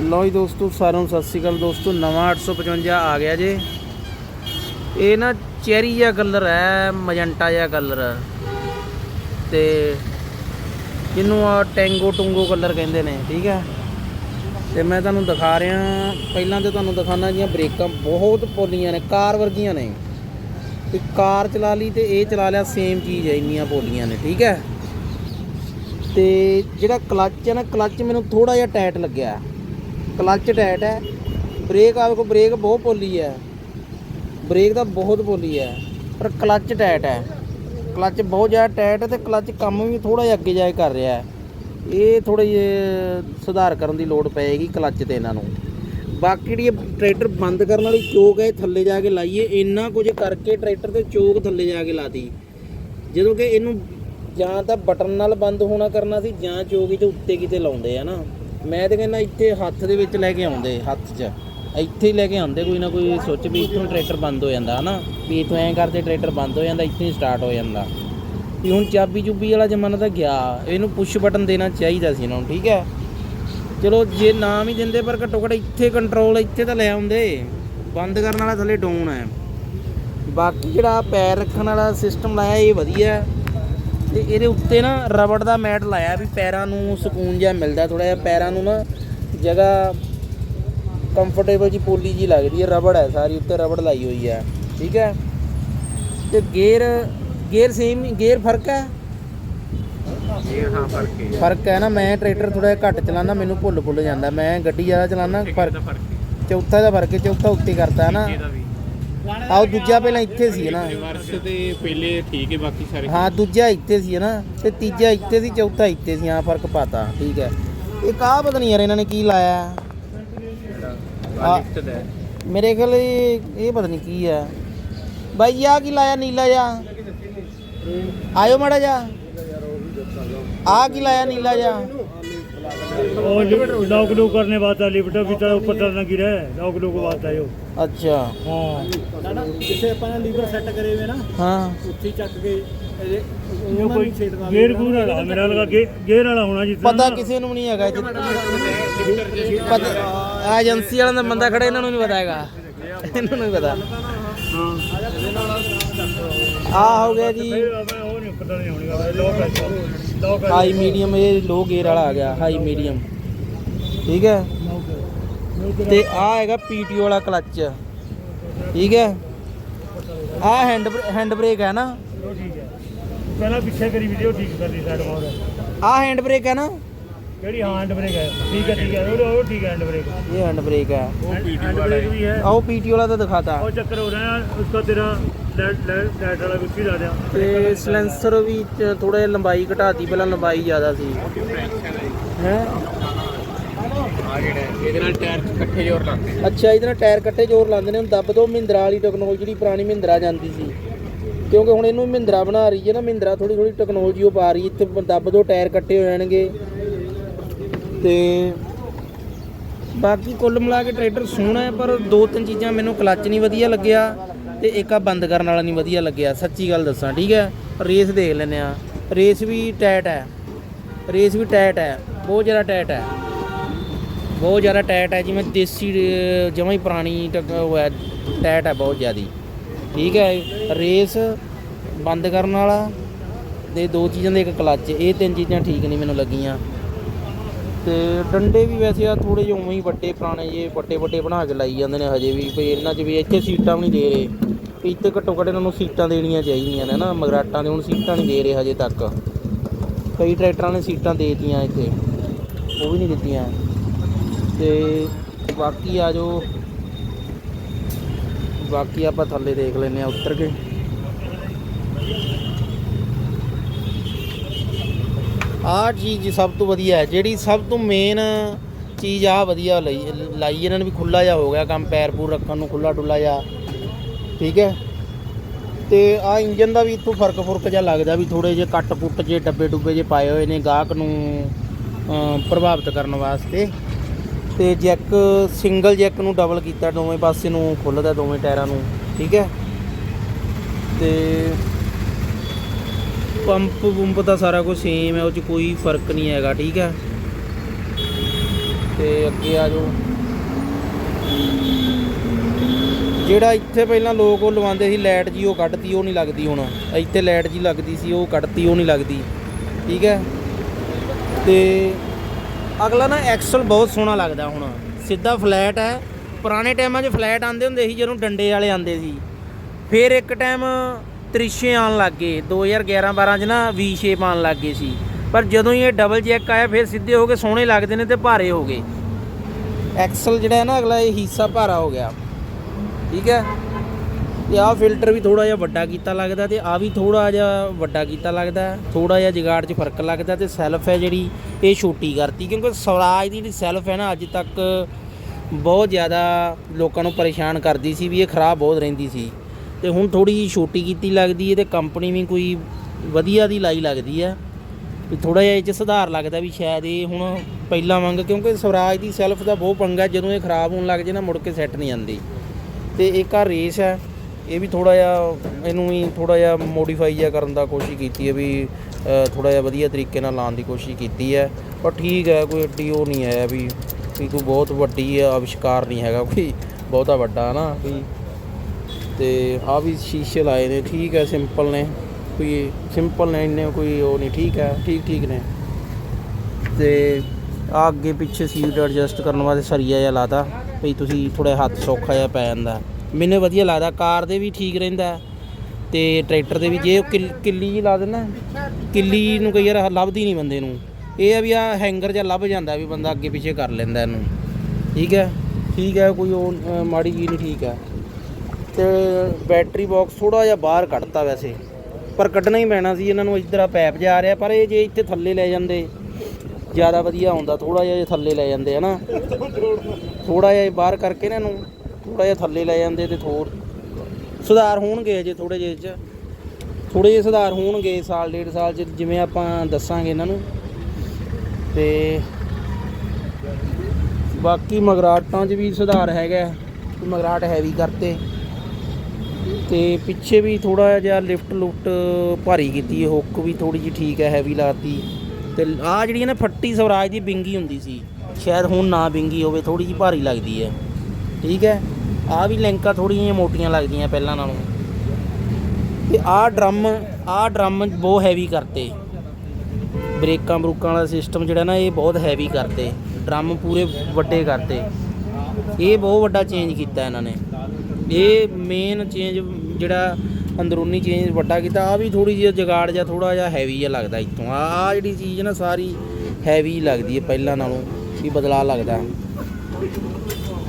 ਲਓ ਜੀ ਦੋਸਤੋ, ਸਾਰਿਆਂ ਨੂੰ ਸਤਿ ਸ਼੍ਰੀ ਅਕਾਲ ਦੋਸਤੋ, ਨਵਾਂ 855 ਆ ਗਿਆ ਜੇ। ਇਹ ਨਾ ਚੈਰੀ ਜਿਹਾ ਕਲਰ ਹੈ ਮਜੰਟਾ ਜਿਹਾ ਕਲਰ ਤੇ ਇਹਨੂੰ ਆ ਟੈਂਗੋ ਟੁੰਗੋ ਕਲਰ ਕਹਿੰਦੇ ਨੇ, ਠੀਕ ਹੈ? ਤੇ ਮੈਂ ਤੁਹਾਨੂੰ ਦਿਖਾ ਰਿਹਾ, ਪਹਿਲਾਂ ਤੇ ਤੁਹਾਨੂੰ ਦਿਖਾਣਾ ਜੀਆਂ ਬ੍ਰੇਕਾਂ ਬਹੁਤ ਪੋਲੀਆਂ ਨੇ, ਕਾਰ ਵਰਗੀਆਂ ਨੇ। ਤੇ ਕਾਰ ਚਲਾ ਲਈ ਤੇ ਇਹ ਚਲਾ ਲਿਆ ਸੇਮ ਚੀਜ਼ ਹੈ, ਇੰਨੀਆਂ ਪੋਲੀਆਂ ਨੇ, ਠੀਕ ਹੈ? ਤੇ ਜਿਹੜਾ ਕਲੱਚ ਹੈ ਨਾ ਕਲੱਚ ਮੈਨੂੰ ਥੋੜਾ ਜਿਹਾ ਟਾਈਟ ਲੱਗਿਆ। ਕਲੱਚ ਟਾਈਟ ਹੈ। ਬ੍ਰੇਕ ਆ ਵੇਖੋ, ਬ੍ਰੇਕ ਬਹੁਤ ਪੋਲੀ ਹੈ। ਬ੍ਰੇਕ ਤਾਂ ਬਹੁਤ ਪੋਲੀ ਹੈ, ਪਰ ਕਲੱਚ ਟਾਈਟ ਹੈ। ਕਲੱਚ ਬਹੁਤ ਜ਼ਿਆਦਾ ਟਾਈਟ ਹੈ ਤੇ ਕਲੱਚ ਕੰਮ ਵੀ ਥੋੜਾ ਜਿਹਾ ਅੱਗੇ ਜਾ ਕੇ ਕਰ ਰਿਹਾ ਹੈ। ਇਹ ਥੋੜੇ ਜਿਹੇ ਸੁਧਾਰ ਕਰਨ ਦੀ ਲੋੜ ਪਏਗੀ ਕਲੱਚ ਤੇ ਇਹਨਾਂ ਨੂੰ। ਬਾਕੀ ਜਿਹੜੀ ਇਹ ਟਰੈਕਟਰ ਬੰਦ ਕਰਨ ਵਾਲੀ ਚੋਕ ਹੈ, ਇਹ ਥੱਲੇ ਜਾ ਕੇ ਲਾਈਏ। ਇੰਨਾ ਕੁਝ ਕਰਕੇ ਟਰੈਕਟਰ ਤੇ ਚੋਕ ਥੱਲੇ ਜਾ ਕੇ ਲਾਤੀ। ਜਦੋਂ ਕਿ ਇਹਨੂੰ ਜਾਂ ਤਾਂ ਬਟਨ ਨਾਲ ਬੰਦ ਹੋਣਾ ਕਰਨਾ ਸੀ ਜਾਂ ਚੋਕ ਤੇ ਉੱਤੇ ਕਿਤੇ ਲਾਉਂਦੇ ਆ ਨਾ। ਮੈਂ ਤੇ ਕਹਿੰਦਾ ਇੱਥੇ ਹੱਥ ਦੇ ਵਿੱਚ ਲੈ ਕੇ ਆਉਂਦੇ, ਹੱਥ 'ਚ। ਇੱਥੇ ਹੀ ਲੈ ਕੇ ਆਉਂਦੇ, ਕੋਈ ਨਾ ਕੋਈ ਸੋਚ ਵੀ ਇੱਥੋਂ ਟਰੈਕਟਰ ਬੰਦ ਹੋ ਜਾਂਦਾ, ਹਨਾ? ਵੀ ਇੱਥੋਂ ਐਂ ਕਰਦੇ ਟਰੈਕਟਰ ਬੰਦ ਹੋ ਜਾਂਦਾ, ਇੱਥੇ ਹੀ ਸਟਾਰਟ ਹੋ ਜਾਂਦਾ। ਵੀ ਹੁਣ ਚਾਬੀ ਚੁੱਬੀ ਵਾਲਾ ਜ਼ਮਾਨਾ ਤਾਂ ਗਿਆ, ਇਹਨੂੰ ਪੁਸ਼ ਬਟਨ ਦੇਣਾ ਚਾਹੀਦਾ ਸੀ ਇਹਨਾਂ ਨੂੰ, ਠੀਕ ਹੈ? ਚਲੋ, ਜੇ ਨਾਮ ਹੀ ਦਿੰਦੇ, ਪਰ ਘੱਟੋ ਘੱਟ ਇੱਥੇ ਕੰਟਰੋਲ ਇੱਥੇ ਤਾਂ ਲੈ ਆਉਂਦੇ। ਬੰਦ ਕਰਨ ਵਾਲਾ ਥੱਲੇ ਡਾਊਨ ਹੈ। ਬਾਕੀ ਜਿਹੜਾ ਪੈਰ ਰੱਖਣ ਵਾਲਾ ਸਿਸਟਮ ਲਾਇਆ, ਇਹ ਵਧੀਆ ਤੇ ਇਹਦੇ ਉੱਤੇ ਨਾ ਰਬੜ ਦਾ ਮੈਟ ਲਾਇਆ ਵੀ ਪੈਰਾਂ ਨੂੰ ਸਕੂਨ ਜਿਹਾ ਮਿਲਦਾ ਥੋੜਾ ਜਿਹਾ ਪੈਰਾਂ ਨੂੰ ਨਾ ਜਗ੍ਹਾ ਕੰਫਰਟੇਬਲ ਜੀ ਪੋਲੀ ਜੀ ਲੱਗਦੀ ਹੈ ਰਬੜ ਹੈ ਸਾਰੀ ਉੱਤੇ ਰਬੜ ਲਾਈ ਹੋਈ ਹੈ ਠੀਕ ਹੈ? ਤੇ ਗੇਅਰ ਗੇਅਰ ਸੇਮ ਗੇਅਰ ਫ਼ਰਕ ਹੈ? ਇਹ ਹਾਂ ਫ਼ਰਕ ਹੈ ਫ਼ਰਕ ਹੈ ਨਾ ਮੈਂ ਟਰੈਕਟਰ ਥੋੜਾ ਜਿਹਾ ਘੱਟ ਚਲਾਉਂਦਾ ਮੈਨੂੰ ਭੁੱਲ ਭੁੱਲ ਜਾਂਦਾ ਮੈਂ ਗੱਡੀ ਜ਼ਿਆਦਾ ਚਲਾਉਂਦਾ ਫ਼ਰਕ ਚੌਥਾ ਦਾ ਫ਼ਰਕ ਹੈ ਚੌਥਾ ਉੱਤੇ ਕਰਤਾ ਹੈ ਨਾ ਇਹਦਾ ਵੀ ਆਹ ਦੂਜਾ ਪਹਿਲਾਂ ਇੱਥੇ ਸੀ ਨਾ ਰਿਵਰਸ ਤੇ ਪਹਿਲੇ ਠੀਕ ਹੈ ਬਾਕੀ ਸਾਰੇ ਹਾਂ ਦੂਜਾ ਇੱਥੇ ਸੀ ਨਾ ਤੇ ਤੀਜਾ ਇੱਥੇ ਸੀ ਚੌਥਾ ਇੱਥੇ ਸੀ ਹਾਂ ਫਰਕ ਪਾਤਾ ਠੀਕ ਹੈ ਇਹ ਕਾਹ ਪਤਾ ਨਹੀਂ ਯਾਰ ਇਹਨਾਂ ਨੇ ਕੀ ਲਾਇਆ ਆ ਲਿਫਟ ਦਾ ਹੈ। ਮੇਰੇ ਖਿਆਲ ਇਹ ਇਹ ਪਤਾ ਨਹੀਂ ਕੀ ਹੈ ਬਾਈ ਜੀ ਆਹ ਕੀ ਲਾਇਆ ਨੀਲਾ ਜਾ ਆਇਓ ਮਾੜਾ ਜਾ ਆ ਕੀ ਲਾਇਆ ਨੀਲਾ ਜਾ और लॉक लॉक करने बात है लिफ्ट भी तो ऊपर तरह गिरा है लॉक लॉक बात है ਅੱਛਾ। ਹਾਂ। ਨਾ ਜਿੱਥੇ ਆਪਾਂ ਨੇ ਲੀਵਰ ਸੈੱਟ ਕਰੇ ਹੋਏ ਨਾ ਹਾਂ। ਉੱਥੇ ਚੱਕ ਕੇ ਇਹ ਕੋਈ ਗੇਅਰ ਗੂਰ ਵਾਲਾ ਮੇਰਾ ਲਗਾ ਗੇਅਰ ਵਾਲਾ ਹੋਣਾ ਜੀ ਪਤਾ ਕਿਸੇ ਨੂੰ ਨਹੀਂ ਹੈਗਾ ਪਤਾ ਏਜੰਸੀ ਵਾਲਾ ਦਾ ਬੰਦਾ ਖੜਾ ਇਹਨਾਂ ਨੂੰ ਨਹੀਂ ਪਤਾ ਹੈਗਾ। ਇਹਨਾਂ ਨੂੰ ਪਤਾ। ਆ ਹੋ ਗਿਆ ਜੀ। ਹਾਈ ਮੀਡੀਅਮ ਇਹ ਲੋ ਗੇਰ ਵਾਲਾ ਆ ਗਿਆ ਹਾਈ ਮੀਡੀਅਮ ਠੀਕ ਹੈ? ਤੇ ਆ ਹੈਗਾ ਪੀਟੀਓ ਵਾਲਾ ਕਲੱਚ। ਠੀਕ ਹੈ? ਆ ਹੈਂਡ ਹੈਂਡ ਬ੍ਰੇਕ ਹੈ ਨਾ? ਉਹ ਠੀਕ ਹੈ। ਪਹਿਲਾਂ ਪਿੱਛੇ ਕਰੀ ਵੀਡੀਓ ਠੀਕ ਕਰ ਲਈ ਸਾਈਡ ਮੋਰ ਆ ਹੈਂਡ ਬ੍ਰੇਕ ਹੈ ਨਾ? ਕਿਹੜੀ? ਹੈਂਡ ਬ੍ਰੇਕ ਹੈ। ਠੀਕ ਹੈ ਠੀਕ ਹੈ। ਉਹ ਉਹ ਠੀਕ ਹੈ ਹੈਂਡ ਬ੍ਰੇਕ ਇਹ ਹੈਂਡ ਬ੍ਰੇਕ ਹੈ। ਉਹ ਪੀਟੀ ਵਾਲਾ ਵੀ ਹੈ। ਆਓ ਪੀਟੀਓ ਵਾਲਾ ਤਾਂ ਦਿਖਾਤਾ। ਉਹ ਚੱਕਰ ਹੋ ਰਿਹਾ ਹੈ। ਉਸਕਾ ਤੇਰਾ ਲੈਟ ਵਾਲਾ ਵਿੱਚ ਹੀ ਲਾ ਦਿਆ। ਤੇ ਸਲੈਂਸਰ ਵੀ ਥੋੜਾ ਜਿਹਾ ਲੰਬਾਈ ਘਟਾਤੀ ਪਹਿਲਾਂ ਲੰਬਾਈ ਜ਼ਿਆਦਾ ਸੀ। ਹੈ? ਆ ਜਿਹੜਾ ਇਹਦੇ ਨਾਲ ਟਾਇਰ ਇਕੱਠੇ ਜ਼ੋਰ ਲਾਉਂਦੇ ਅੱਛਾ, ਇਹਦੇ ਨਾਲ ਟਾਇਰ ਇਕੱਠੇ ਜ਼ੋਰ ਲਾਉਂਦੇ ਨੇ। ਹੁਣ ਦੱਬ ਦੋ, ਮਹਿੰਦਰਾ ਵਾਲੀ ਟੈਕਨੋਲੋਜੀ ਜਿਹੜੀ ਪੁਰਾਣੀ ਮਹਿੰਦਰਾ ਜਾਂਦੀ ਸੀ। ਕਿਉਂਕਿ ਹੁਣ ਇਹਨੂੰ ਮਹਿੰਦਰਾ ਬਣਾ ਰਹੀ ਹੈ ਨਾ, ਮਹਿੰਦਰਾ ਥੋੜੀ ਥੋੜੀ ਟੈਕਨੋਲੋਜੀ ਉਹ ਪਾ ਰਹੀ ਹੈ। ਇੱਥੇ ਦੱਬ ਦੋ, ਟਾਇਰ ਕੱਟੇ ਹੋ ਜਾਣਗੇ। ਤੇ ਬਾਕੀ ਕੁੱਲ ਮਿਲਾ ਕੇ ਟਰੈਕਟਰ ਸੋਹਣਾ ਹੈ, ਪਰ ਦੋ ਤਿੰਨ ਚੀਜ਼ਾਂ ਮੈਨੂੰ ਕਲੱਚ ਨਹੀਂ ਵਧੀਆ ਲੱਗਿਆ ਤੇ ਇੱਕ ਆ ਬੰਦ ਕਰਨ ਵਾਲਾ ਨਹੀਂ ਵਧੀਆ ਲੱਗਿਆ। ਸੱਚੀ ਗੱਲ ਦੱਸਾਂ, ਠੀਕ ਹੈ? ਰੇਸ ਦੇਖ ਲੈਨੇ ਆ ਰੇਸ ਵੀ ਟਾਈਟ ਹੈ। ਰੇਸ ਵੀ ਟਾਈਟ ਹੈ। ਬਹੁਤ ਜ਼ਿਆਦਾ ਟਾਈਟ ਹੈ। ਬਹੁਤ ਜ਼ਿਆਦਾ ਟਾਈਟ ਹੈ ਜਿਵੇਂ ਦੇਸੀ ਜਮਾਂ ਹੀ ਪੁਰਾਣੀ ਟਕ- ਉਹ ਹੈ ਟਾਈਟ ਹੈ ਬਹੁਤ ਜ਼ਿਆਦੀ। ਠੀਕ ਹੈ, ਰੇਸ ਬੰਦ ਕਰਨ ਵਾਲਾ ਤੇ ਦੋ ਚੀਜ਼ਾਂ ਦੇ ਇੱਕ ਕਲੱਚ, ਇਹ ਤਿੰਨ ਚੀਜ਼ਾਂ ਠੀਕ ਨਹੀਂ ਮੈਨੂੰ ਲੱਗੀਆਂ। ਤੇ ਡੰਡੇ ਵੀ ਵੈਸੇ ਆ ਥੋੜੇ ਜਿਹੇ ਉਵੇਂ ਹੀ ਵੱਡੇ, ਪੁਰਾਣੇ ਜੇ ਵੱਡੇ ਵੱਡੇ ਬਣਾ ਕੇ ਲਾਈ ਜਾਂਦੇ ਨੇ ਹਜੇ ਵੀ ਕੋਈ ਇਹਨਾਂ 'ਚ ਵੀ ਇੱਥੇ ਸੀਟਾਂ ਵੀ ਨਹੀਂ ਦੇ ਰਹੇ। ਵੀ ਇੱਥੇ ਘੱਟੋ ਘੱਟ ਇਹਨਾਂ ਨੂੰ ਸੀਟਾਂ ਦੇਣੀਆਂ ਚਾਹੀਦੀਆਂ ਨੇ ਨਾ ਮਗਰਾਟਾਂ ਦੇ ਹੁਣ ਸੀਟਾਂ ਨਹੀਂ ਦੇ ਰਹੇ ਹਜੇ ਤੱਕ। ਕਈ ਟਰੈਕਟਰਾਂ ਨੇ ਸੀਟਾਂ ਦੇ ਦਿੱਤੀਆਂ ਇੱਥੇ, ਉਹ ਵੀ ਨਹੀਂ ਦਿੱਤੀਆਂ। ਤੇ ਬਾਕੀ ਆ ਜੋ ਬਾਕੀ ਆਪਾਂ ਥੱਲੇ ਦੇਖ ਲੈਨੇ ਆ ਉੱਤਰ ਕੇ। ਆਹ ਚੀਜ਼ ਸਭ ਤੋਂ ਵਧੀਆ ਹੈ, ਜਿਹੜੀ ਸਭ ਤੋਂ ਮੇਨ ਚੀਜ਼ ਆ ਵਧੀਆ ਲਈ, ਲਾਈ ਇਹਨਾਂ ਨੇ ਵੀ ਖੁੱਲਾ ਜਿਹਾ ਹੋ ਗਿਆ ਕੰਮ, ਪੈਰ ਪੂਰ ਰੱਖਣ ਨੂੰ ਖੁੱਲਾ ਡੁੱਲਾ ਜਿਹਾ। ਠੀਕ ਹੈ? ਤੇ ਆ ਇੰਜਨ ਦਾ ਵੀ ਇੱਥੋਂ ਫ਼ਰਕ ਫੁਰਕ ਜਿਹਾ ਲੱਗਦਾ ਵੀ ਥੋੜੇ ਜਿਹੇ ਕੱਟ ਪੁੱਟ ਜੇ ਡੱਬੇ ਡੁੱਬੇ ਜੇ ਪਾਏ ਹੋਏ ਨੇ ਗਾਹਕ ਨੂੰ ਪ੍ਰਭਾਵਿਤ ਕਰਨ ਵਾਸਤੇ। ਤੇ ਜੈਕ ਸਿੰਗਲ ਜੈਕ ਨੂੰ ਡਬਲ ਕੀਤਾ, ਦੋਵੇਂ ਪਾਸੇ ਨੂੰ ਖੁੱਲਦਾ, ਦੋਵੇਂ ਟਾਇਰਾਂ ਨੂੰ, ਠੀਕ ਹੈ? ਤੇ ਪੰਪ ਪੰਪ ਦਾ ਸਾਰਾ ਕੁਝ ਸੇਮ ਹੈ, ਉਹ 'ਚ ਕੋਈ ਫ਼ਰਕ ਨਹੀਂ ਹੈਗਾ, ਠੀਕ ਹੈ? ਤੇ ਅੱਗੇ ਆ ਜਾਓ। ਜਿਹੜਾ ਇੱਥੇ ਪਹਿਲਾਂ ਲੋਕ ਉਹ ਲਵਾਉਂਦੇ ਸੀ, ਲਾਈਟ ਜੀ ਉਹ ਕੱਢਤੀ, ਉਹ ਨਹੀਂ ਲੱਗਦੀ ਹੁਣ। ਇੱਥੇ ਲਾਈਟ ਜੀ ਲੱਗਦੀ ਸੀ, ਉਹ ਕੱਢਤੀ, ਉਹ ਨਹੀਂ ਲੱਗਦੀ, ਠੀਕ ਹੈ? ਤੇ ਅਗਲਾ ਨਾ ਐਕਸਲ ਬਹੁਤ ਸੋਹਣਾ ਲੱਗਦਾ ਹੁਣ। ਸਿੱਧਾ ਫਲੈਟ ਹੈ। ਪੁਰਾਣੇ ਟਾਈਮਾਂ 'ਚ ਫਲੈਟ ਆਂਦੇ ਹੁੰਦੇ ਸੀ ਜਦੋਂ ਡੰਡੇ ਵਾਲੇ ਆਂਦੇ ਸੀ। ਫਿਰ ਇੱਕ ਟਾਈਮ ਤ੍ਰਿਸ਼ੇ ਆਉਣ ਲੱਗ ਗਏ। 2011 12 'ਚ ਨਾ ਵੀ ਸ਼ੇਪ ਆਉਣ ਲੱਗ ਗਏ ਸੀ। ਪਰ ਜਦੋਂ ਹੀ ਇਹ ਡਬਲ ਜੈਕ ਆਇਆ, ਫਿਰ ਸਿੱਧੇ ਹੋ ਕੇ ਸੋਹਣੇ ਲੱਗਦੇ ਨੇ ਤੇ ਭਾਰੇ ਹੋ ਗਏ। ਐਕਸਲ ਜਿਹੜਾ ਹੈ ਨਾ, ਅਗਲਾ ਇਹ ਹਿੱਸਾ ਭਾਰਾ ਹੋ ਗਿਆ। ਠੀਕ ਹੈ? ਤੇ ਆਹ ਫਿਲਟਰ ਵੀ ਥੋੜਾ ਜਿਹਾ ਵੱਡਾ ਕੀਤਾ ਲੱਗਦਾ ਤੇ ਆ ਵੀ ਥੋੜਾ ਜਿਹਾ ਵੱਡਾ ਕੀਤਾ ਲੱਗਦਾ ਥੋੜਾ ਜਿਹਾ ਜਗਾੜ 'ਚ ਫ਼ਰਕ ਲੱਗਦਾ ਤੇ ਸੈਲਫ ਹੈ ਜਿਹੜੀ ਇਹ ਛੋਟੀ ਕਰਤੀ ਕਿਉਂਕਿ ਸਵਰਾਜ ਦੀ ਜਿਹੜੀ ਸੈਲਫ ਹੈ ਨਾ ਅੱਜ ਤੱਕ ਬਹੁਤ ਜ਼ਿਆਦਾ ਲੋਕਾਂ ਨੂੰ ਪਰੇਸ਼ਾਨ ਕਰਦੀ ਸੀ ਵੀ ਇਹ ਖਰਾਬ ਬਹੁਤ ਰਹਿੰਦੀ ਸੀ ਤੇ ਹੁਣ ਥੋੜੀ ਜਿਹੀ ਛੋਟੀ ਕੀਤੀ ਲੱਗਦੀ ਹੈ ਤੇ ਕੰਪਨੀ ਵੀ ਕੋਈ ਵਧੀਆ ਦੀ ਲਾਈ ਲੱਗਦੀ ਹੈ ਵੀ ਥੋੜਾ ਜਿਹਾ ਇਹ 'ਚ ਸੁਧਾਰ ਲੱਗਦਾ ਵੀ ਸ਼ਾਇਦ ਇਹ ਹੁਣ ਪਹਿਲਾਂ ਵਾਂਗ ਕਿਉਂਕਿ ਸਵਰਾਜ ਦੀ ਸੈਲਫ ਦਾ ਬਹੁਤ ਪੰਗਾ ਜਦੋਂ ਇਹ ਖਰਾਬ ਹੋਣ ਲੱਗ ਜੇ ਨਾ ਮੁੜ ਕੇ ਸੈੱਟ ਨਹੀਂ ਜਾਂਦੀ ਤੇ ਇੱਕ ਆ ਰੇਸ ਹੈ ਇਹ ਵੀ ਥੋੜਾ ਜਿਹਾ, ਇਹਨੂੰ ਵੀ ਥੋੜਾ ਜਿਹਾ ਮੋਡੀਫਾਈ ਜਿਹਾ ਕਰਨ ਦਾ ਕੋਸ਼ਿਸ਼ ਕੀਤੀ ਹੈ ਵੀ ਥੋੜਾ ਜਿਹਾ ਵਧੀਆ ਤਰੀਕੇ ਨਾਲ ਲਾਉਣ ਦੀ ਕੋਸ਼ਿਸ਼ ਕੀਤੀ ਹੈ। ਪਰ ਠੀਕ ਹੈ, ਕੋਈ ਏਡੀ ਉਹ ਨਹੀਂ ਹੈ ਵੀ ਵੀ ਕੋਈ ਬਹੁਤ ਵੱਡੀ ਆਵਿਸ਼ਕਾਰ ਨਹੀਂ ਹੈਗਾ, ਕੋਈ ਬਹੁਤਾ ਵੱਡਾ ਨਾ ਵੀ ਤੇ ਆ ਵੀ ਸ਼ੀਸ਼ੇ ਲਾਏ ਨੇ, ਠੀਕ ਹੈ ਸਿੰਪਲ ਨੇ। ਕੋਈ ਸਿੰਪਲ ਨੇ, ਇੰਨੇ ਕੋਈ ਉਹ ਨਹੀਂ, ਠੀਕ ਹੈ, ਠੀਕ ਠੀਕ ਨੇ। ਤੇ ਆ ਅੱਗੇ ਪਿੱਛੇ ਸੀਟ ਐਡਜਸਟ ਕਰਨ ਵਾਸਤੇ ਸਰੀਆ ਜਿਹਾ ਲਾਤਾ, ਵੀ ਤੁਸੀਂ ਥੋੜਾ ਹੱਥ ਸੌਖਾ ਜਿਹਾ ਪੈ ਜਾਂਦਾ। ਮੈਨੂੰ ਵਧੀਆ ਲੱਗਦਾ, ਕਾਰ ਦੇ ਵੀ ਠੀਕ ਰਹਿੰਦਾ ਤੇ ਟਰੈਕਟਰ ਦੇ ਵੀ, ਜੇ ਉਹ ਕਿੱਲ- ਕਿੱਲੀ ਜੀ ਲਾ ਦੇਣਾ ਕਿੱਲੀ ਨੂੰ ਕਈ ਵਾਰ ਲੱਭਦੀ ਨਹੀਂ ਬੰਦੇ ਨੂੰ। ਇਹ ਆ ਵੀ ਆ ਹੈਂਗਰ ਜਾਂ ਲੱਭ ਜਾਂਦਾ ਵੀ ਬੰਦਾ ਅੱਗੇ ਪਿੱਛੇ ਕਰ ਲੈਂਦਾ ਇਹਨੂੰ। ਠੀਕ ਹੈ? ਠੀਕ ਹੈ, ਕੋਈ ਉਹ ਮਾੜੀ ਜੀ ਨਹੀਂ ਠੀਕ ਹੈ। ਤੇ ਬੈਟਰੀ ਬਾਕਸ ਥੋੜਾ ਜਿਹਾ ਬਾਹਰ ਕੱਢਤਾ ਵੈਸੇ। ਪਰ ਕੱਢਣਾ ਹੀ ਪੈਣਾ ਸੀ, ਇਹਨਾਂ ਨੂੰ ਇੱਧਰ ਆ ਪੈਪ ਜਾ ਰਿਹਾ, ਪਰ ਇਹ ਜੇ ਇੱਥੇ ਥੱਲੇ ਲੈ ਜਾਂਦੇ, ਜ਼ਿਆਦਾ ਵਧੀਆ ਹੁੰਦਾ ਥੋੜਾ ਜਿਹਾ ਜੇ ਥੱਲੇ ਲੈ ਜਾਂਦੇ, ਹਨਾ? ਥੋੜਾ ਜਿਹਾ ਬਾਹਰ ਕਰਕੇ ਨਾ ਇਹਨੂੰ। ਥੋੜਾ ਜਿਹਾ ਥੱਲੇ ਲੈ ਜਾਂਦੇ ਤੇ ਥੋੜ ਸੁਧਾਰ ਹੋਣਗੇ ਜੇ ਥੋੜੇ ਜਿਹੇ ਚ। ਥੋੜੇ ਜਿਹੇ ਸੁਧਾਰ ਹੋਣਗੇ ਸਾਲ, ਡੇਢ ਸਾਲ ਚ, ਜਿਵੇਂ ਆਪਾਂ ਦੱਸਾਂਗੇ ਇਹਨਾਂ ਨੂੰ। ਤੇ ਬਾਕੀ ਮਗਰਾਟਾਂ 'ਚ ਵੀ ਸੁਧਾਰ ਹੈਗਾ। ਮਗਰਾਟ ਹੈਵੀ ਕਰਤੇ। ਤੇ ਪਿੱਛੇ ਵੀ ਥੋੜਾ ਜਿਹਾ ਲਿਫਟ ਲੁਫਟ ਭਾਰੀ ਕੀਤੀ ਹੈ। ਹੁੱਕ ਵੀ ਥੋੜੀ ਜਿਹੀ ਠੀਕ ਹੈ ਹੈਵੀ ਲਾਤੀ। ਤੇ ਆ ਜਿਹੜੀ ਨਾ ਫੱਟੀ ਸਵਰਾਜ ਦੀ ਬਿੰਗੀ ਹੁੰਦੀ ਸੀ। ਸ਼ਾਇਦ ਹੁਣ ਨਾ ਬਿੰਗੀ ਹੋਵੇ ਥੋੜੀ ਜਿਹੀ ਭਾਰੀ ਲੱਗਦੀ ਹੈ। ਠੀਕ ਹੈ? ਆ ਵੀ ਲਿੰਕਾਂ ਥੋੜੀਆਂ ਜਿਹੀਆਂ ਮੋਟੀਆਂ ਲੱਗਦੀਆਂ ਪਹਿਲਾਂ ਨਾਲੋਂ। ਤੇ ਆਹ ਡਰਮ ਆਹ ਡਰਮ ਬਹੁਤ ਹੈਵੀ ਕਰਤੇ। ਬ੍ਰੇਕਾਂ ਬਰੂਕਾਂ ਵਾਲਾ ਸਿਸਟਮ ਜਿਹੜਾ ਨਾ, ਇਹ ਬਹੁਤ ਹੈਵੀ ਕਰਤੇ। ਡਰਮ ਪੂਰੇ ਵੱਡੇ ਕਰਤੇ। ਇਹ ਬਹੁਤ ਵੱਡਾ ਚੇਂਜ ਕੀਤਾ ਇਹਨਾਂ ਨੇ। ਇਹ ਮੇਨ ਚੇਂਜ ਜਿਹੜਾ ਅੰਦਰੂਨੀ ਚੇਂਜ ਵੱਡਾ ਕੀਤਾ ਆ ਵੀ ਥੋੜੀ ਜਿਹੀ ਜਗਾੜ ਜਾਂ ਥੋੜਾ ਜਿਹਾ ਹੈਵੀ ਜਿਹਾ ਲੱਗਦਾ ਇੱਥੋਂ। ਆ ਆਹ ਜਿਹੜੀ ਚੀਜ਼ ਨਾ, ਸਾਰੀ ਹੈਵੀ ਲੱਗਦੀ ਹੈ ਪਹਿਲਾਂ ਨਾਲੋਂ, ਵੀ ਬਦਲਾਅ ਲੱਗਦਾ।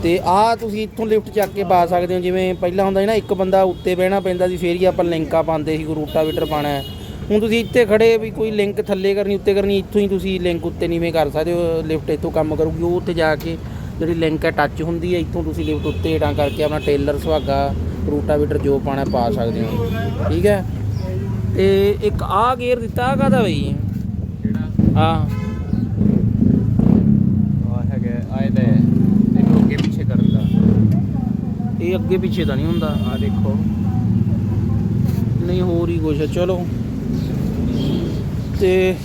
ਤੇ ਆ ਤੁਸੀਂ ਇੱਥੋਂ ਲਿਫਟ ਚੱਕ ਕੇ ਪਾ ਸਕਦੇ ਹੋ ਜਿਵੇਂ ਪਹਿਲਾਂ ਹੁੰਦਾ ਸੀ ਨਾ ਇੱਕ ਬੰਦਾ ਉੱਤੇ ਬਹਿਣਾ ਪੈਂਦਾ ਸੀ ਫੇਰ ਹੀ ਆਪਾਂ ਲਿੰਕਾਂ ਪਾਉਂਦੇ ਸੀ ਕੋਈ ਰੂਟਾਵੀਟਰ ਪਾਣਾ ਹੈ। ਹੁਣ ਤੁਸੀਂ ਇੱਥੇ ਖੜੇ ਵੀ ਕੋਈ ਲਿੰਕ ਥੱਲੇ ਕਰਨੀ ਉੱਤੇ ਕਰਨੀ ਇੱਥੋਂ ਹੀ ਤੁਸੀਂ ਲਿੰਕ ਉੱਤੇ ਨੀਵੇਂ ਕਰ ਸਕਦੇ ਹੋ ਲਿਫਟ ਇੱਥੋਂ ਕੰਮ ਕਰੂਗੀ। ਉਹ ਉੱਤੇ ਜਾ ਕੇ ਜਿਹੜੀ ਲਿੰਕ ਹੈ ਟੱਚ ਹੁੰਦੀ ਹੈ ਇੱਥੋਂ ਤੁਸੀਂ ਲਿਫਟ ਉੱਤੇ ਹੇਠਾਂ ਕਰਕੇ ਆਪਣਾ ਟੇਲਰ ਸੁਹਾਗਾ ਰੂਟਾਵੀਟਰ ਜੋ ਪਾਣਾ ਪਾ ਸਕਦੇ ਹੋ। ਠੀਕ ਹੈ? ਤੇ ਇੱਕ ਆ ਗੇਅਰ ਦਿੱਤਾ ਕਾਹਦਾ ਬਈ? ਆ ਹੈਗਾ ਆਏ ਦਾ ਇਹਨੂੰ ਅੱਗੇ ਪਿੱਛੇ ਕਰਨ ਦਾ ਇਹ ਅੱਗੇ ਪਿੱਛੇ ਤਾਂ ਨਹੀਂ ਹੁੰਦਾ ਆ ਦੇਖੋ। ਨਹੀਂ ਹੋਰ ਹੀ ਹੈ ਚਲੋ। ਤੇ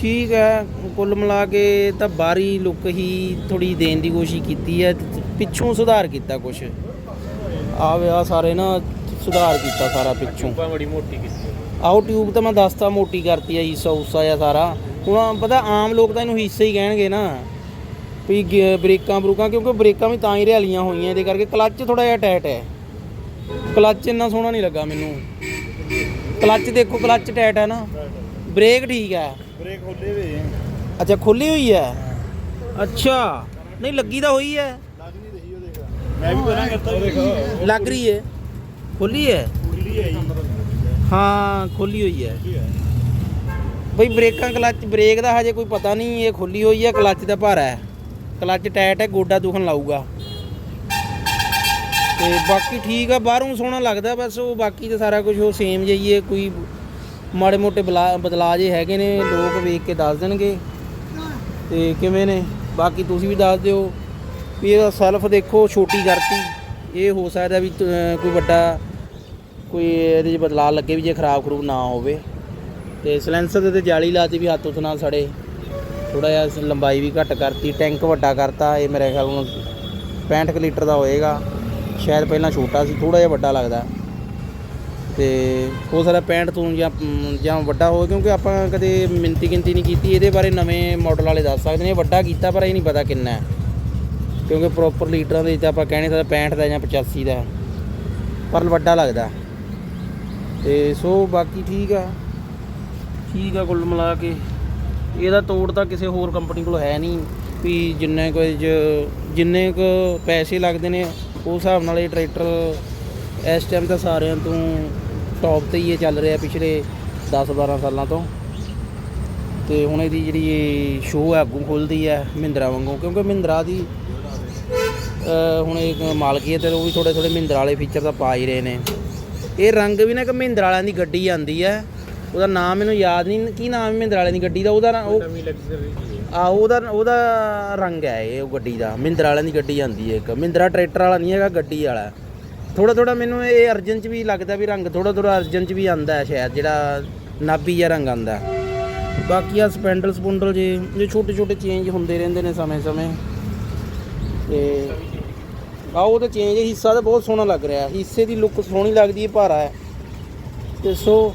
ਠੀਕ ਹੈ ਕੁੱਲ ਮਿਲਾ ਕੇ ਤਾਂ ਬਾਹਰੀ ਲੁੱਕ ਹੀ ਥੋੜੀ ਦੇਣ ਦੀ ਕੋਸ਼ਿਸ਼ ਕੀਤੀ ਹੈ ਪਿੱਛੋਂ ਸੁਧਾਰ ਕੀਤਾ ਕੁਛ। ਆ ਵਿਆਹ ਸਾਰੇ ਨਾ ਸੁਧਾਰ ਕੀਤਾ ਸਾਰਾ ਪਿੱਛੋਂ। ਬੜੀ ਮੋਟੀ ਕੀਤੀ ਆਓ ਟਿਊਬ ਤਾਂ ਮੈਂ ਦੱਸਤਾ ਮੋਟੀ ਕਰਤੀ ਆ ਹਿੱਸਾ ਉਸਾ ਜਾਂ ਸਾਰਾ। ਹੁਣ ਪਤਾ ਆਮ ਲੋਕ ਤਾਂ ਇਹਨੂੰ ਹਿੱਸੇ ਹੀ ਕਹਿਣਗੇ ਨਾ। ਵੀ ਗੇ- ਬ੍ਰੇਕਾਂ ਬਰੂਕਾਂ ਕਿਉਂਕਿ ਬ੍ਰੇਕਾਂ ਵੀ ਤਾਂ ਹੀ ਰਹਿਲੀਆਂ ਹੋਈਆਂ ਇਹਦੇ ਕਰਕੇ ਕਲੱਚ ਥੋੜਾ ਜਿਹਾ ਟਾਈਟ ਹੈ। ਕਲੱਚ ਇੰਨਾ ਸੋਹਣਾ ਨਹੀਂ ਲੱਗਾ ਮੈਨੂੰ। ਕਲੱਚ ਦੇਖੋ ਕਲੱਚ ਟਾਈਟ ਹੈ ਨਾ। ਬ੍ਰੇਕ ਠੀਕ ਹੈ। ਬ੍ਰੇਕ ਖੋਲੇ ਹੋਏ ਹੈ ਅੱਛਾ ਖੁੱਲੀ ਹੋਈ ਹੈ? ਅੱਛਾ ਨਹੀਂ ਲੱਗੀ ਤਾਂ ਹੋਈ ਹੈ। ਲੱਗ ਰਹੀ ਹੈ। ਖੁੱਲੀ ਹੈ? ਹਾਂ। ਖੁੱਲੀ ਹੋਈ ਹੈ। ਬਈ ਬ੍ਰੇਕਾਂ ਕਲੱਚ ਬ੍ਰੇਕ ਦਾ ਹਜੇ ਕੋਈ ਪਤਾ ਨਹੀਂ ਇਹ ਖੁੱਲੀ ਹੋਈ ਹੈ ਕਲੱਚ ਦਾ ਭਾਰਾ ਹੈ। ਕਲੱਚ ਟਾਈਟ ਹੈ, ਗੋਡਾ ਦੁਖਣ ਲਾਊਗਾ। ਤੇ ਬਾਕੀ ਠੀਕ ਆ, ਬਾਹਰੋਂ ਸੋਹਣਾ ਲੱਗਦਾ, ਬਸ ਉਹ ਬਾਕੀ ਤਾਂ ਸਾਰਾ ਕੁਝ ਉਹ ਸੇਮ ਜਿਹੀ ਕੋਈ ਮਾੜੇ ਮੋਟੇ ਬਲਾ- ਬਦਲਾਅ ਜੇ ਹੈਗੇ ਨੇ, ਲੋਕ ਵੇਖ ਕੇ ਦੱਸ ਦੇਣਗੇ। ਤੇ ਕਿਵੇਂ ਨੇ? ਬਾਕੀ ਤੁਸੀਂ ਵੀ ਦੱਸ ਦਿਓ ਵੀ ਇਹਦਾ ਸੈਲਫ ਦੇਖੋ, ਛੋਟੀ ਕਰਤੀ। ਇਹ ਹੋ ਸਕਦਾ ਵੀ ਕੋਈ ਵੱਡਾ, ਕੋਈ ਇਹਦੇ 'ਚ ਬਦਲਾਅ ਲੱਗੇ ਵੀ ਜੇ ਖਰਾਬ ਖਰੂਬ ਨਾ ਹੋਵੇ। ਤੇ ਸਿਲੈਂਸਰ ਦੇ ਤੇ ਜਾਲੀ ਲਾਤੀ ਵੀ ਹੱਥ ਉਸ ਨਾਲ ਸੜੇ। ਥੋੜਾ ਜਿਹਾ ਇਸ ਲੰਬਾਈ ਵੀ ਘੱਟ ਕਰਤੀ, ਟੈਂਕ ਵੱਡਾ ਕਰਤਾ, ਇਹ ਮੇਰੇ ਖਿਆਲ ਨੂੰ 65 ਕੁ ਲੀਟਰ ਦਾ ਹੋਏਗਾ। ਸ਼ਾਇਦ ਪਹਿਲਾਂ ਛੋਟਾ ਸੀ ਥੋੜਾ ਜਿਹਾ ਵੱਡਾ ਲੱਗਦਾ। ਤੇ ਹੋ ਸਕਦਾ 65 ਤੋਂ ਜਾਂ ਜਾਂ ਵੱਡਾ ਹੋਵੇ, ਕਿਉਂਕਿ ਆਪਾਂ ਕਦੇ ਮਿੰਤੀ ਗਿਣਤੀ ਨਹੀਂ ਕੀਤੀ, ਇਹਦੇ ਬਾਰੇ ਨਵੇਂ ਮਾਡਲ ਵਾਲੇ ਦੱਸ ਸਕਦੇ ਨੇ। ਵੱਡਾ ਕੀਤਾ, ਪਰ ਇਹ ਨਹੀਂ ਪਤਾ ਕਿੰਨਾ ਹੈ। ਕਿਉਂਕਿ ਪ੍ਰੋਪਰ ਲੀਟਰਾਂ ਦੇ ਤਾਂ ਆਪਾਂ ਕਹਿਣੇ ਨਹੀਂ ਸਕਦੇ 65 ਦਾ ਜਾਂ 85 ਦਾ। ਪਰ ਵੱਡਾ ਲੱਗਦਾ। ਤੇ ਸੋ ਬਾਕੀ ਠੀਕ ਆ। ਠੀਕ ਆ ਕੁੱਲ ਮਿਲਾ ਕੇ। ਇਹਦਾ ਤੋੜ ਤਾਂ ਕਿਸੇ ਹੋਰ ਕੰਪਨੀ ਕੋਲ ਹੈ ਨਹੀਂ ਵੀ ਜਿੰਨੇ ਕੁ ਜਿੰਨੇ ਕੁ ਪੈਸੇ ਲੱਗਦੇ ਨੇ ਉਸ ਹਿਸਾਬ ਨਾਲ ਇਹ ਟਰੈਕਟਰ ਇਸ ਟਾਈਮ ਤਾਂ ਸਾਰਿਆਂ ਤੋਂ ਟੌਪ ਤੇ ਹੀ ਇਹ ਚੱਲ ਰਿਹਾ ਪਿਛਲੇ 10 12 ਸਾਲਾਂ ਤੋਂ। ਤੇ ਹੁਣ ਇਹਦੀ ਜਿਹੜੀ ਸ਼ੋਅ ਹੈ, ਅੱਗੋਂ ਖੁੱਲਦੀ ਹੈ ਮਹਿੰਦਰਾ ਵਾਂਗੂ, ਕਿਉਂਕਿ ਮਹਿੰਦਰਾ ਦੀ ਹੁਣ ਇੱਕ ਮਾਲਕੀਅਤ ਹੈ ਤੇ ਉਹ ਵੀ ਥੋੜੇ ਥੋੜੇ ਮਹਿੰਦਰਾ ਵਾਲੇ ਫੀਚਰ ਤਾਂ ਪਾ ਹੀ ਰਹੇ ਨੇ। ਇਹ ਰੰਗ ਵੀ ਨਾ ਇੱਕ ਮਹਿੰਦਰਾ ਵਾਲਿਆਂ ਦੀ ਗੱਡੀ ਆਂਦੀ ਹੈ। ਉਹਦਾ ਨਾਮ ਮੈਨੂੰ ਯਾਦ ਨਹੀਂ ਕੀ ਨਾਮ ਹੈ ਮਹਿੰਦਰਾ ਦੀ ਗੱਡੀ ਦਾ? ਉਹਦਾ ਨਾ- ਉਹ ਨਵੀਂ ਲਗਜ਼ਰੀ ਜੀ ਆ ਉਹਦਾ ਉਹਦਾ ਰੰਗ ਹੈ ਇਹ ਉਹ ਗੱਡੀ ਦਾ। ਮਹਿੰਦਰਾ ਵਾਲਿਆਂ ਦੀ ਗੱਡੀ ਆਂਦੀ ਹੈ ਇੱਕ। ਮਹਿੰਦਰਾ ਟਰੈਕਟਰ ਵਾਲਾ ਨਹੀਂ ਹੈਗਾ ਗੱਡੀ ਵਾਲਾ। ਥੋੜਾ ਥੋੜਾ ਮੈਨੂੰ ਇਹ ਅਰਜਨ ਚ ਵੀ ਲੱਗਦਾ ਵੀ ਰੰਗ ਥੋੜਾ ਥੋੜਾ ਅਰਜਨ ਚ ਵੀ ਆਂਦਾ ਹੈ ਸ਼ਾਇਦ ਜਿਹੜਾ ਨਾਬੀ ਜਿਹਾ ਰੰਗ ਆਂਦਾ ਬਾਕੀ ਆ ਸਪੈਂਡਲ ਸਪੁੰਡਲ ਜੇ ਇਹ ਛੋਟੇ ਛੋਟੇ ਚੇਂਜ ਹੁੰਦੇ ਰਹਿੰਦੇ ਨੇ ਸਮੇਂ ਸਮੇਂ। ਤੇ ਆ ਉਹ ਤਾਂ ਚੇਂਜ ਹਿੱਸਾ ਤਾਂ ਬਹੁਤ ਸੋਹਣਾ ਲੱਗ ਰਿਹਾ ਹਿੱਸੇ ਦੀ ਲੁੱਕ ਸੋਹਣੀ ਲੱਗਦੀ ਹੈ ਭਾਰਾ ਹੈ। ਤੇ ਸੋ